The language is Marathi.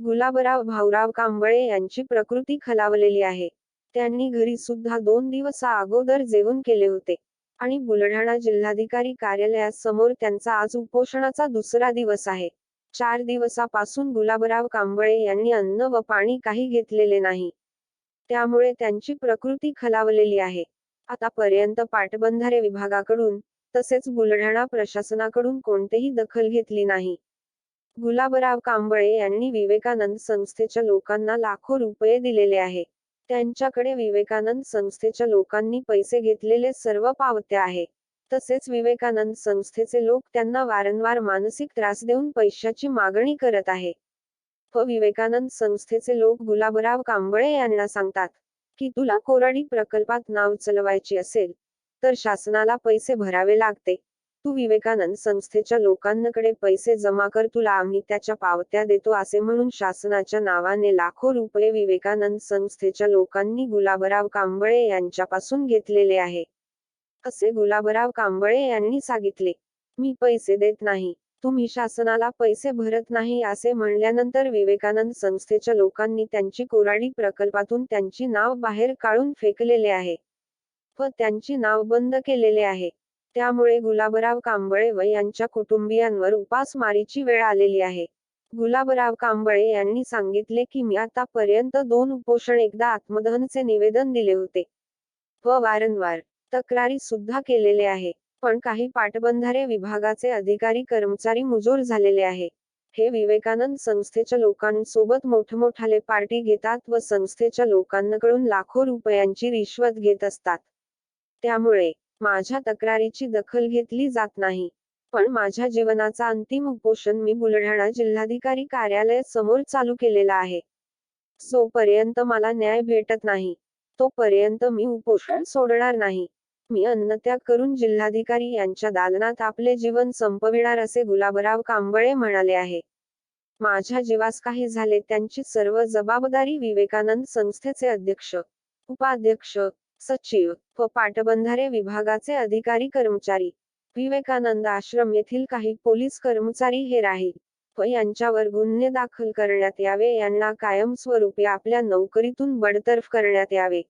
गुलाबराव भाऊराव कांबळे यांची प्रकृती खलावलेली आहे. त्यांनी घरी सुद्धा दोन दिवसा अगोदर जेवण केले होते. आणि बुलढाणा जिल्हाधिकारी कार्यालयासमोर त्यांचा आज उपोषणाचा दुसरा दिवस आहे. चार दिवसापासून गुलाबराव कांबळे यांनी अन्न व पाणी काही घेतलेले नाही. त्यामुळे त्यांची प्रकृती खलावलेली आहे. आतापर्यंत पाटबंधारे विभागाकडून तसेच बुलढाणा प्रशासनाकडून कोणतेही दखल घेतली नाही. गुलाबराव कांबळे यांनी विवेकानंद संस्थेच्या लोकांना लाखो रुपये दिलेले आहे. त्यांच्याकडे विवेकानंद संस्थेच्या लोकांनी पैसे घेतलेले सर्व पावत्या आहे. तसेच विवेकानंद संस्थेचे लोक त्यांना वारंवार मानसिक त्रास देऊन पैशाची मागणी करत आहे. व विवेकानंद संस्थेचे लोक गुलाबराव कांबळे यांना सांगतात की तुला कोराडी प्रकल्पात नाव चलवायची असेल तर शासनाला पैसे भरावे लागते. तू विवेकानंद संस्थेच्या लोकांकडे पैसे जमा कर तुला आम्ही त्याच्या पावत्या देतो असे म्हणून शासनाच्या नावाने लाखो रुपये विवेकानंद संस्थेच्या लोकांनी गुलाबराव कांबळे यांच्यापासून घेतलेले आहे. असे गुलाबराव कांबळे यांनी सांगितले मी पैसे देत नाही तुम्ही शासनाला पैसे भरत नाही असे म्हणल्यानंतर विवेकानंद संस्थेच्या लोकांनी त्यांची कोराडी प्रकल्पातून त्यांची नाव बाहेर काढून फेकलेले आहे. व त्यांची नाव बंद केलेले आहे. त्यामुळे गुलाबराव कांबळे व यांच्या कुटुंबियांवर उपासमारीची वेळ आलेली आहे. गुलाबराव कांबळे यांनी सांगितले की मी आतापर्यंत दोन उपोषण एकदा आत्मदहनचे निवेदन दिले होते व वारंवार तक्रारी सुद्धा केलेले आहे. पण काही पाटबंधारे विभागाचे अधिकारी कर्मचारी मुजोर झालेले आहे. हे विवेकानंद संस्थेच्या लोकांसोबत मोठमोठाले पार्टी घेतात व संस्थेच्या लोकांकडून लाखो रुपयांची रिश्वत घेत असतात. त्यामुळे माझ्या तक्रारीची दखल घेतली जात नाही. पण माझ्या जीवनाचा अंतिम उपोषण मी बुलढाणा जिल्हाधिकारी कार्यालय समोर चालू केलेला आहे. जोपर्यंत मला न्याय भेटत नाही तोपर्यंत मी उपोषण सोडणार नाही. मी अन्नत्याग करून जिल्हाधिकारी यांच्या दालनात आपले जीवन संपविणार असे गुलाबराव कांबळे म्हणाले आहे. माझ्या जीवास काही झाले त्यांची सर्व जबाबदारी विवेकानंद संस्थेचे अध्यक्ष उपाध्यक्ष सचिव व पाटबंधारे विभागाचे अधिकारी कर्मचारी. विवेकानंद आश्रम येथील काही पोलीस कर्मचारी हे राहील व यांच्यावर गुन्हे दाखल करण्यात यावे यांना कायमस्वरूपी आपल्या नोकरीतून बडतर्फ करण्यात यावे.